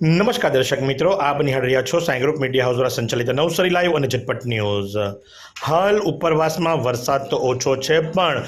નમસ્કાર દર્શક મિત્રો, આપ નિહાળ રહ્યા છો સાઈ ગ્રુપ મીડિયા હાઉસ દ્વારા સંચાલિત નવસરી લાઈવ અને ઝટપટ ન્યૂઝ. હાલ ઉપરવાસમાં વરસાદ તો ઓછો છે, પણ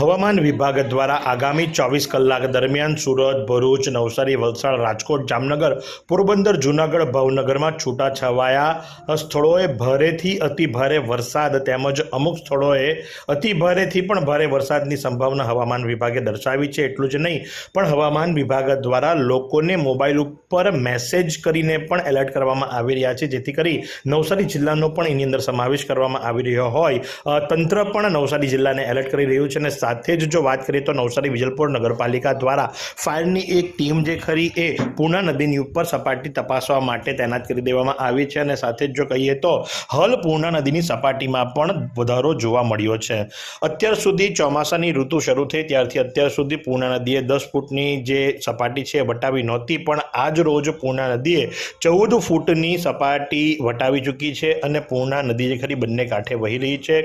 હવામાન વિભાગ દ્વારા આગામી ચોવીસ કલાક દરમિયાન સુરત, ભરૂચ, નવસારી, વલસાડ, રાજકોટ, જામનગર, પોરબંદર, જૂનાગઢ, ભાવનગરમાં છૂટાછવાયા સ્થળોએ ભારેથી અતિ ભારે વરસાદ તેમજ અમુક સ્થળોએ અતિભારેથી પણ ભારે વરસાદની સંભાવના હવામાન વિભાગે દર્શાવી છે, એટલું જ નહીં. પણ હવામાન વિભાગ દ્વારા લોકોને મોબાઈલ ઉપર મેસેજ કરીને પણ એલર્ટ કરવામાં આવી રહ્યા છે. જેથી કરી નવસારી જિલ્લાનો પણ એની અંદર સમાવેશ કરવામાં આવી રહ્યો હોય. તંત્ર પણ નવસારી જિલ્લાને એલર્ટ કરી રહ્યું છે અને સાથે જ જો વાત કરીએ તો નવસારી વિજલપુર નગરપાલિકા દ્વારા ફાયરની એક ટીમ જે ખરી એ પૂર્ણા નદીની ઉપર સપાટી તપાસવા માટે તૈનાત કરી દેવામાં આવી છે અને સાથે જ જો કહીએ તો હલ પૂર્ણા નદીની સપાટીમાં પણ વધારો જોવા મળ્યો છે. અત્યાર સુધી ચોમાસાની ઋતુ શરૂ થઈ ત્યારથી અત્યાર સુધી પૂર્ણા નદીએ દસ ફૂટની જે સપાટી છે વટાવી નહોતી પણ આજ રોજ પૂર્ણા નદીએ ચૌદ ફૂટની સપાટી વટાવી ચૂકી છે અને પૂર્ણા નદી જે ખરી બંને કાંઠે વહી રહી છે.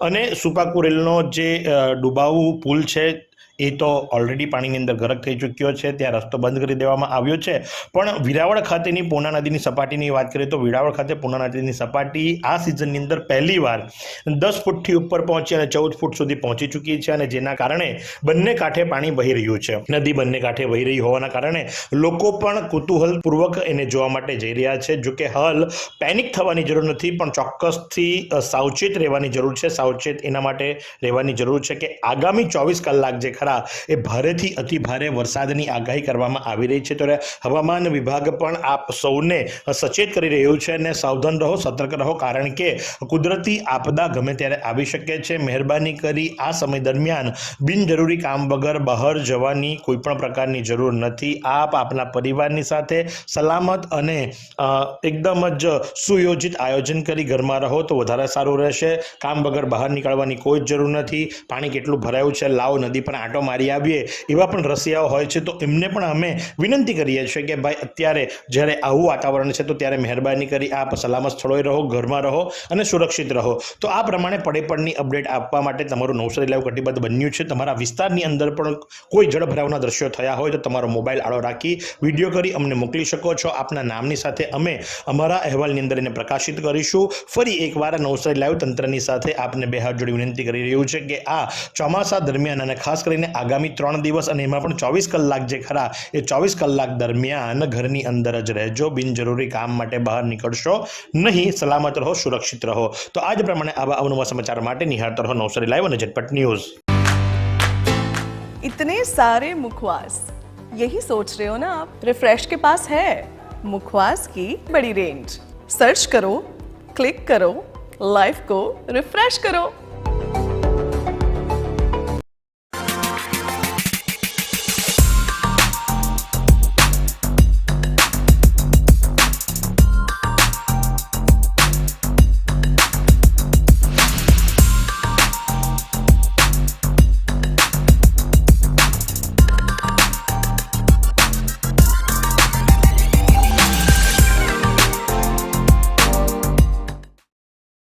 અને સુપાકુરેલનો જે ડુબાઉ પુલ છે એ તો ઓલરેડી પાણીની અંદર ગરક થઈ ચૂક્યો છે, ત્યાં રસ્તો બંધ કરી દેવામાં આવ્યો છે. પણ વિરાવળ ખાતેની પૂર્ણા નદીની સપાટીની વાત કરીએ તો વિરાવળ ખાતે પૂર્ણા નદીની સપાટી આ સિઝનની અંદર પહેલીવાર દસ ફૂટથી ઉપર પહોંચી અને ચૌદ ફૂટ સુધી પહોંચી ચૂકી છે અને જેના કારણે બંને કાંઠે પાણી વહી રહ્યું છે. નદી બંને કાંઠે વહી રહી હોવાના કારણે લોકો પણ કુતૂહલપૂર્વક એને જોવા માટે જઈ રહ્યા છે. જોકે હાલ પેનિક થવાની જરૂર નથી, પણ ચોક્કસથી સાવચેત રહેવાની જરૂર છે. સાવચેત એના માટે રહેવાની જરૂર છે કે આગામી ચોવીસ કલાક જે ખરા એ ભારેથી અતિ ભારે વરસાદની આગાહી કરવામાં આવી રહી છે. ત્યારે હવામાન વિભાગ પણ આપ સૌને સચેત કરી રહ્યું છે અને સાવધાન રહો, સતર્ક રહો, કારણ કે કુદરતી આપદા ગમે ત્યારે આવી શકે છે. મહેરબાની કરી આ સમય દરમિયાન બિનજરૂરી કામ વગર બહાર જવાની કોઈ પણ પ્રકારની જરૂર નથી. આપ આપના પરિવારની સાથે સલામત અને એકદમ જ સુયોજિત આયોજન કરી ઘરમાં રહો તો વધારે સારું રહેશે. કામ વગર બહાર નીકળવાની કોઈ જ જરૂર નથી. પાણી કેટલું ભરાયું છે? લાવો, નદી પર આંટો મારી આવીએ, એવા પણ રસિયાઓ હોય છે, તો એમને પણ અમે વિનંતી કરીએ છીએ કે ભાઈ અત્યારે જ્યારે આવું વાતાવરણ છે, તો ત્યારે મહેરબાની કરી આપ સલામત સ્થળોએ રહો, ઘરમાં રહો અને સુરક્ષિત રહો. તો આ પ્રમાણે પડે પડની અપડેટ આપવા માટે તમારું નવસારી લાઈવ કટિબદ્ધ બન્યું છે. તમારા વિસ્તારની અંદર પણ કોઈ જળભરાવના દ્રશ્યો થયા હોય, તો તમારો મોબાઈલ આડો રાખી વીડિયો કરી અમને મોકલી શકો છો. આપના નામની સાથે અમે અમારા અહેવાલની અંદર એને પ્રકાશિત કરીશું. ફરી એકવાર નવસારી લાઈવ તંત્રની સાથે આપને બે હાથ જોડી વિનંતી કરી રહ્યું છે કે આ ચોમાસા દરમિયાન અને ખાસ કરીને આગામી ત્રણ દિવસ અને એમાં પણ ચોવીસ કલાક જે ખરા એ ચોવીસ કલાક દરમિયાન ઘરની અંદર જ રહેજો બિનજરૂરી કામ માટે બહાર નીકળશો નહીં સલામત રહો સુરક્ષિત રહો તો આજ પ્રમાણે આવા અવનવા સમાચાર માટે નિહાળતા રહો નવસારી લાઈવ અને ઝટપટ ન્યૂઝ इतने सारे मुखवास यही सोच रहे हो ना आप रिफ्रेश के पास है मुखवास की बड़ी रेंज सर्च करो क्लिक करो लाइफ को रिफ्रेश करो